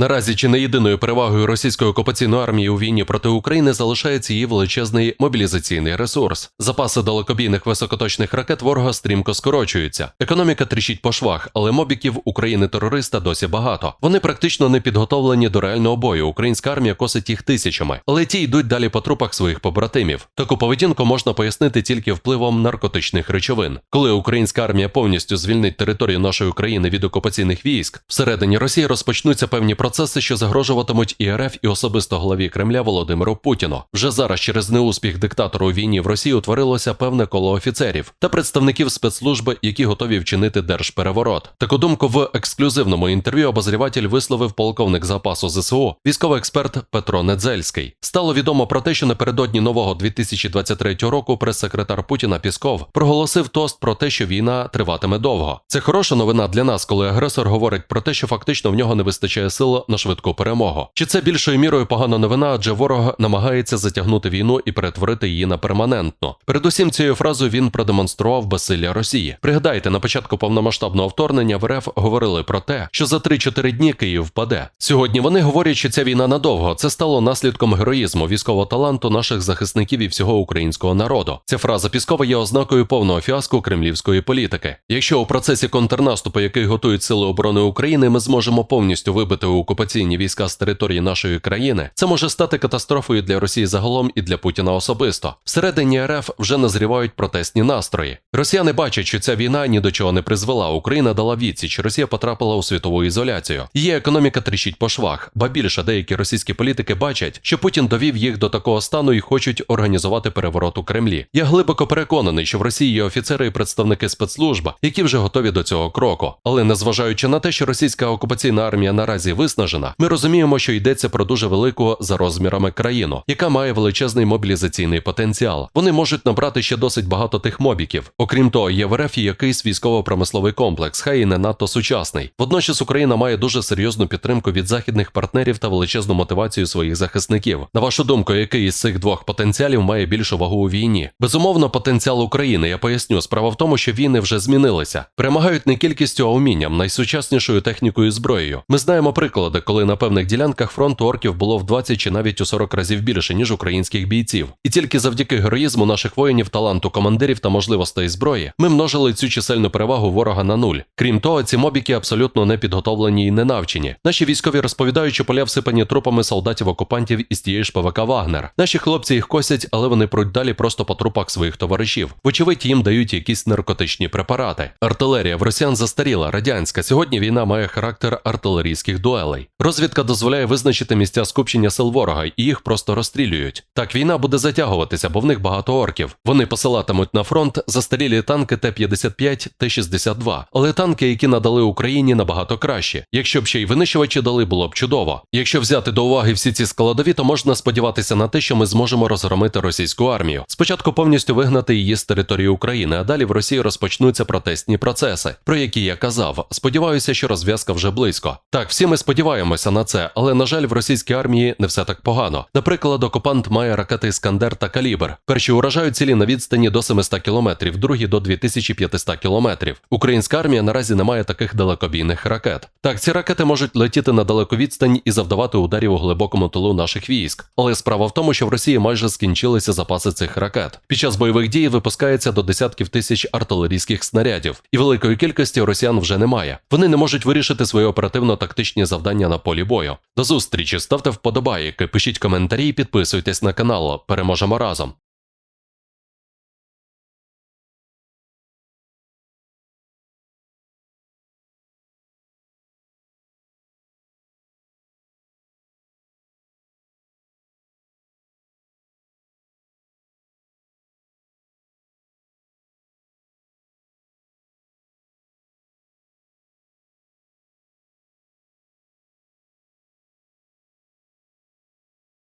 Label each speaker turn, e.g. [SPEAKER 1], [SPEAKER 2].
[SPEAKER 1] Наразі чи не єдиною перевагою російської окупаційної армії у війні проти України залишається її величезний мобілізаційний ресурс. Запаси далекобійних високоточних ракет ворога стрімко скорочуються. Економіка тріщить по швах, але мобіків України терориста досі багато. Вони практично не підготовлені до реального бою. Українська армія косить їх тисячами, але ті йдуть далі по трупах своїх побратимів. Таку поведінку можна пояснити тільки впливом наркотичних речовин. Коли українська армія повністю звільнить територію нашої країни від окупаційних військ, всередині Росії розпочнуться певні процеси, що загрожуватимуть і РФ, і особисто главі Кремля Володимиру Путіну. Вже зараз через неуспіх диктатора у війні в Росії утворилося певне коло офіцерів та представників спецслужби, які готові вчинити держпереворот. Таку думку в ексклюзивному інтерв'ю обозріватель висловив полковник запасу ЗСУ, військовий експерт Петро Недзельський. Стало відомо про те, що напередодні нового 2023 року прес-секретар Путіна Пісков проголосив тост про те, що війна триватиме довго. Це хороша новина для нас, коли агресор говорить про те, що фактично в нього не вистачає на швидку перемогу. Чи це більшою мірою погана новина, адже ворог намагається затягнути війну і перетворити її на перманентну. Передусім цією фразою він продемонстрував безсилля Росії. Пригадайте, на початку повномасштабного вторгнення в РФ говорили про те, що за 3-4 дні Київ впаде. Сьогодні вони говорять, що ця війна надовго. Це стало наслідком героїзму, військового таланту наших захисників і всього українського народу. Ця фраза Піскова є ознакою повного фіаско кремлівської політики. Якщо у процесі контрнаступу, який готують сили оборони України, ми зможемо повністю вибити окупаційні війська з території нашої країни, це може стати катастрофою для Росії загалом і для Путіна особисто. Всередині РФ вже назрівають протестні настрої. Росіяни бачать, що ця війна ні до чого не призвела. Україна дала відсіч, Росія потрапила у світову ізоляцію. Її економіка тріщить по швах, ба більше деякі російські політики бачать, що Путін довів їх до такого стану і хочуть організувати переворот у Кремлі. Я глибоко переконаний, що в Росії є офіцери і представники спецслужб, які вже готові до цього кроку. Але незважаючи на те, що російська окупаційна армія наразі виснажена, ми розуміємо, що йдеться про дуже велику за розмірами країну, яка має величезний мобілізаційний потенціал. Вони можуть набрати ще досить багато тих мобіків. Окрім того, є в РФ якийсь військово-промисловий комплекс, хай і не надто сучасний. Водночас Україна має дуже серйозну підтримку від західних партнерів та величезну мотивацію своїх захисників. На вашу думку, який із цих двох потенціалів має більшу вагу у війні? Безумовно, потенціал України. Я поясню. Справа в тому, що війни вже змінилися. Перемагають не кількістю, а умінням, найсучаснішою технікою і зброєю. Ми знаємо приклади, коли на певних ділянках фронту орків було в 20 чи навіть у 40 разів більше, ніж українських бійців. І тільки завдяки героїзму наших воїнів, таланту командирів та можливостей зброї, ми множили цю чисельну перевагу ворога на нуль. Крім того, ці мобіки абсолютно не підготовлені і не навчені. Наші військові розповідають, що поля всипані трупами солдатів-окупантів із тієї ж ПВК Вагнер. Наші хлопці їх косять, але вони пруть далі просто по трупах своїх товаришів. Вочевидь, їм дають якісь наркотичні препарати. Артилерія в росіян застаріла, радянська. Сьогодні війна має характер артилерійських дуелей. Розвідка дозволяє визначити місця скупчення сил ворога, і їх просто розстрілюють. Так війна буде затягуватися, бо в них багато орків. Вони посилатимуть на фронт застарілі танки Т-55, Т-62, але танки, які надали Україні, набагато краще. Якщо б ще й винищувачі дали, було б чудово. Якщо взяти до уваги всі ці складові, то можна сподіватися на те, що ми зможемо розгромити російську армію. Спочатку повністю вигнати її з території України, а далі в Росії розпочнуться протестні процеси, про які я казав. Сподіваюся, що розв'язка вже близько. Так, всі ми сподіваємося на це, але на жаль, в російській армії не все так погано. Наприклад, окупант має ракети Іскандер та Калібр. Перші уражають цілі на відстані до 700 кілометрів, другі до 2500 кілометрів. Українська армія наразі не має таких далекобійних ракет. Так, ці ракети можуть летіти на далеку відстань і завдавати ударів у глибокому тилу наших військ. Але справа в тому, що в Росії майже скінчилися запаси цих ракет. Під час бойових дій випускається до десятків тисяч артилерійських снарядів, і великої кількості росіян вже немає. Вони не можуть вирішити свої оперативно-тактичні завдання на полі бою. До зустрічі, ставте вподобайки, пишіть коментарі і підписуйтесь на канал. Переможемо разом.